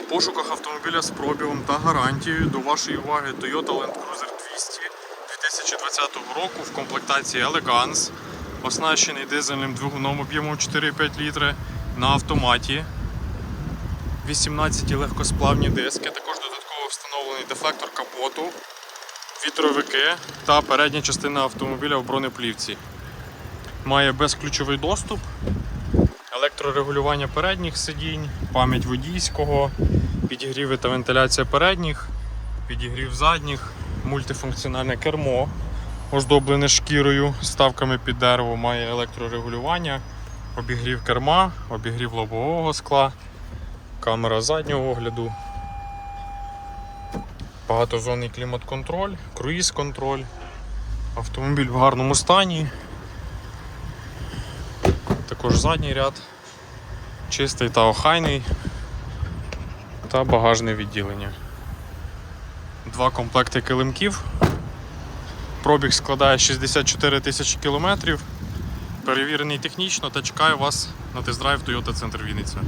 в пошуках автомобіля з пробігом та гарантією до вашої уваги Toyota Land Cruiser 200 2020 року в комплектації Elegance, оснащений дизельним двигуном об'ємом 4,5 літри на автоматі. 18 легкосплавні диски, також додатково встановлений дефлектор капоту, вітровики та передня частина автомобіля в бронеплівці. Має безключовий доступ, електрорегулювання передніх сидінь, пам'ять водійського, підігріви та вентиляція передніх, підігрів задніх, мультифункціональне кермо, оздоблене шкірою, ставками під дерево, має електрорегулювання, обігрів керма, обігрів лобового скла, камера заднього огляду, багатозонний клімат-контроль, круїз-контроль, автомобіль в гарному стані. Також задній ряд, чистий та охайний та багажне відділення. Два комплекти килимків. Пробіг складає 64 тисячі кілометрів. Перевірений технічно та чекаю вас на тест-драйв Toyota Центр Вінниця.